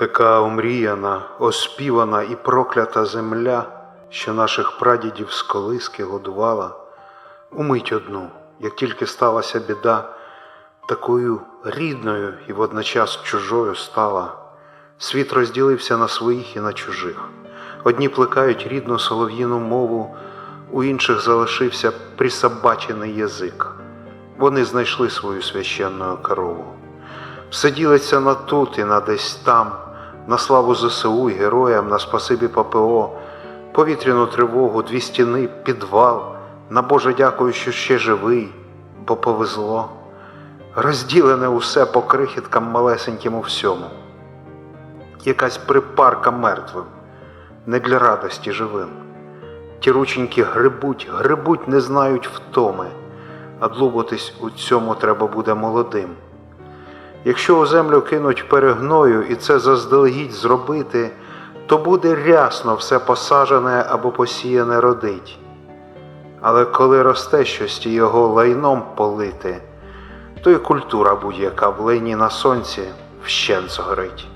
Така омріяна, оспівана і проклята земля, що наших прадідів з колиски годувала, умить одну, як тільки сталася біда, такою рідною і водночас чужою стала. Світ розділився на своїх і на чужих. Одні плекають рідну солов'їну мову, у інших залишився присобачений язик. Вони знайшли свою священну корову. Все ділиться на тут і на десь там, на славу ЗСУ і героям, на спасибі ППО, повітряну тривогу, дві стіни, підвал, на Боже дякую, що ще живий, бо повезло. Розділене усе по крихіткам малесеньким у всьому. Якась припарка мертвим, не для радості живим. Ті рученьки грибуть, грибуть, не знають втоми, а длубатись у цьому треба буде молодим. Якщо у землю кинуть перегною і це заздалегідь зробити, то буде рясно все посажене або посіяне родить. Але коли росте щось і його лайном полити, то й культура будь-яка в лині на сонці вщен згорить.